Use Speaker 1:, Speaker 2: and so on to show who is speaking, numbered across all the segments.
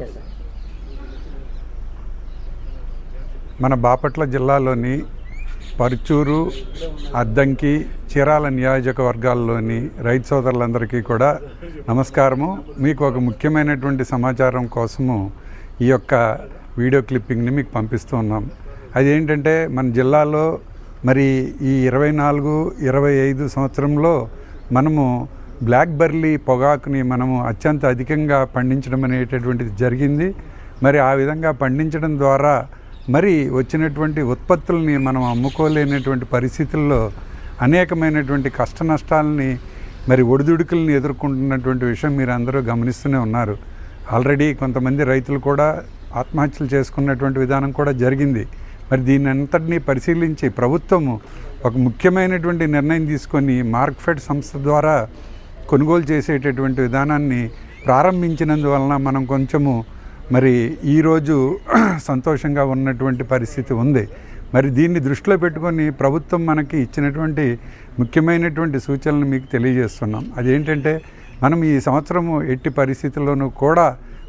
Speaker 1: Okay sir.
Speaker 2: మన బాపట్ల జిల్లాలోని పరుచూరు అద్దంకి చీరాల నియోజకవర్గాల్లోని రైతు సోదరులందరికీ కూడా నమస్కారము. మీకు ఒక ముఖ్యమైనటువంటి సమాచారం కోసము ఈ యొక్క వీడియో క్లిప్పింగ్ని మీకు పంపిస్తూ ఉన్నాం. అదేంటంటే మన జిల్లాలో మరి ఈ ఇరవై నాలుగు ఇరవై ఐదు సంవత్సరంలో మనము బ్లాక్ బెర్రీ పొగాకుని మనము అత్యంత అధికంగా పండించడం అనేటటువంటిది జరిగింది. మరి ఆ విధంగా పండించడం ద్వారా మరి వచ్చినటువంటి ఉత్పత్తుల్ని మనం అమ్ముకోలేనటువంటి పరిస్థితుల్లో అనేకమైనటువంటి కష్ట నష్టాలని మరి ఒడిదుడుకుల్ని ఎదుర్కొంటున్నటువంటి విషయం మీరు అందరూ గమనిస్తూనే ఉన్నారు. ఆల్రెడీ కొంతమంది రైతులు కూడా ఆత్మహత్యలు చేసుకున్నటువంటి విధానం కూడా జరిగింది. మరి దీని అంతటినీ పరిశీలించి ప్రభుత్వము ఒక ముఖ్యమైనటువంటి నిర్ణయం తీసుకొని మార్క్ఫెడ్ సంస్థ ద్వారా కొనుగోలు చేసేటటువంటి విధానాన్ని ప్రారంభించినందువలన మనం కొంచెము మరి ఈరోజు సంతోషంగా ఉన్నటువంటి పరిస్థితి ఉంది. మరి దీన్ని దృష్టిలో పెట్టుకొని ప్రభుత్వం మనకి ఇచ్చినటువంటి ముఖ్యమైనటువంటి సూచనలు మీకు తెలియజేస్తున్నాం. అదేంటంటే మనం ఈ సంవత్సరము ఎట్టి పరిస్థితుల్లోనూ కూడా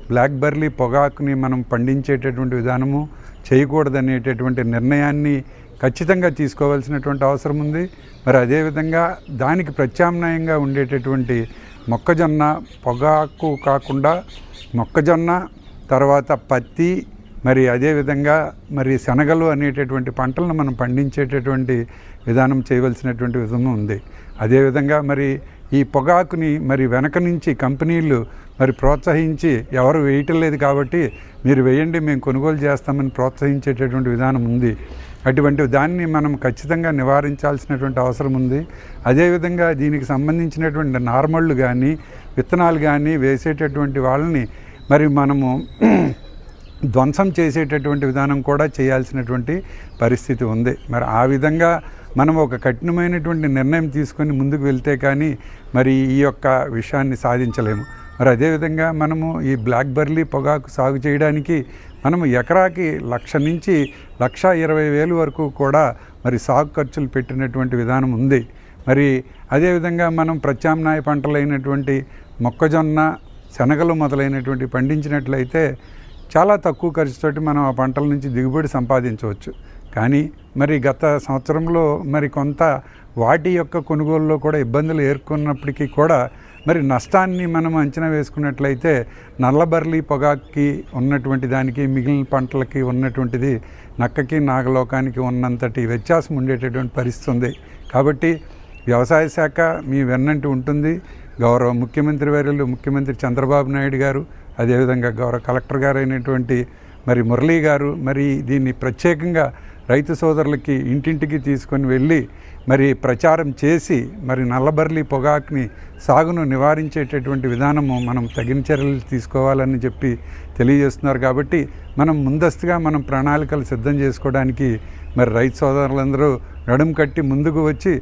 Speaker 2: బ్లాక్ బెర్రీ పొగాకుని మనం పండించేటటువంటి విధానము చేయకూడదనేటటువంటి నిర్ణయాన్ని ఖచ్చితంగా తీసుకోవాల్సినటువంటి అవసరం ఉంది. మరి అదేవిధంగా దానికి ప్రత్యామ్నాయంగా ఉండేటటువంటి మొక్కజొన్న పొగాకు కాకుండా మొక్కజొన్న తర్వాత పత్తి మరి అదేవిధంగా మరి శనగలు అనేటటువంటి పంటలను మనం పండించేటటువంటి విధానం చేయవలసినటువంటి విధం ఉంది. అదేవిధంగా మరి ఈ పొగాకుని మరి వెనక నుంచి కంపెనీలు మరి ప్రోత్సహించి ఎవరు వేయటం లేదు కాబట్టి మీరు వేయండి మేము కొనుగోలు చేస్తామని ప్రోత్సహించేటటువంటి విధానం ఉంది. అటువంటి దాన్ని మనం ఖచ్చితంగా నివారించాల్సినటువంటి అవసరం ఉంది. అదేవిధంగా దీనికి సంబంధించినటువంటి నార్మళ్ళు కానీ విత్తనాలు కానీ వేసేటటువంటి వాళ్ళని మరి మనము ధ్వంసం చేసేటటువంటి విధానం కూడా చేయాల్సినటువంటి పరిస్థితి ఉంది. మరి ఆ విధంగా మనం ఒక కఠినమైనటువంటి నిర్ణయం తీసుకొని ముందుకు వెళ్తే కానీ మరి ఈ యొక్క విషయాన్ని సాధించలేము. మరి అదేవిధంగా మనము ఈ బ్లాక్ బెర్రీ పొగాకు సాగు చేయడానికి మనము ఎకరాకి లక్ష నుంచి లక్ష ఇరవై వేలు వరకు కూడా మరి సాగు ఖర్చులు పెట్టినటువంటి విధానం ఉంది. మరి అదేవిధంగా మనం ప్రత్యామ్నాయ పంటలైనటువంటి మొక్కజొన్న శనగలు మొదలైనటువంటి పండించినట్లయితే చాలా తక్కువ ఖర్చుతోటి మనం ఆ పంటల నుంచి దిగుబడి సంపాదించవచ్చు. కానీ మరి గత సంవత్సరంలో మరి కొంత వాటి యొక్క కొనుగోలులో కూడా ఇబ్బందులు ఎదుర్కొన్నప్పటికీ కూడా మరి నష్టాన్ని మనం అంచనా వేసుకున్నట్లయితే నల్లబర్లి పొగాకి ఉన్నటువంటి దానికి మిగిలిన పంటలకి ఉన్నటువంటిది నక్కకి నాగలోకానికి ఉన్నంతటి వ్యత్యాసం ఉండేటటువంటి పరిస్థితి ఉంది. కాబట్టి వ్యవసాయ శాఖ మీ వెన్నంటి ఉంటుంది. గౌరవ ముఖ్యమంత్రి వర్యులు ముఖ్యమంత్రి చంద్రబాబు నాయుడు గారు అదేవిధంగా గౌరవ కలెక్టర్ గారైనటువంటి మరి మురళీ గారు మరి దీన్ని ప్రత్యేకంగా రైతు సోదరులకి ఇంటింటికి తీసుకొని వెళ్ళి మరి ప్రచారం చేసి మరి నల్లబర్లి పొగాకుని సాగును నివారించేటటువంటి విధానము మనం తగిన చర్యలు తీసుకోవాలని చెప్పి తెలియజేస్తున్నారు కాబట్టి మనం ముందస్తుగా మనం ప్రణాళికలు సిద్ధం చేసుకోవడానికి మరి రైతు సోదరులందరూ నడుం కట్టి ముందుకు వచ్చి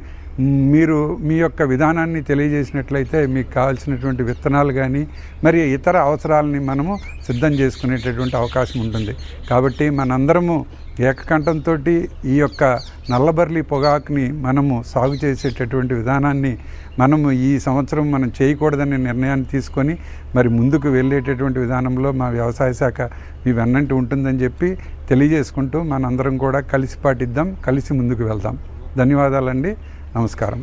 Speaker 2: మీరు మీ యొక్క విధానాన్ని తెలియజేసినట్లయితే మీకు కావాల్సినటువంటి విత్తనాలు కానీ మరి ఇతర అవసరాలని మనము సిద్ధం చేసుకునేటటువంటి అవకాశం ఉంటుంది. కాబట్టి మనందరము ఏకకంఠంతో ఈ యొక్క నల్లబర్లి పొగాకుని మనము సాగు చేసేటటువంటి విధానాన్ని మనము ఈ సంవత్సరం మనం చేయకూడదనే నిర్ణయాన్ని తీసుకొని మరి ముందుకు వెళ్ళేటటువంటి విధానంలో మా వ్యవసాయ శాఖ మీ వెన్నంటి ఉంటుందని చెప్పి తెలియజేసుకుంటూ మనందరం కూడా కలిసి పాటిద్దాం కలిసి ముందుకు వెళ్దాం. ధన్యవాదాలండి. నమస్కారం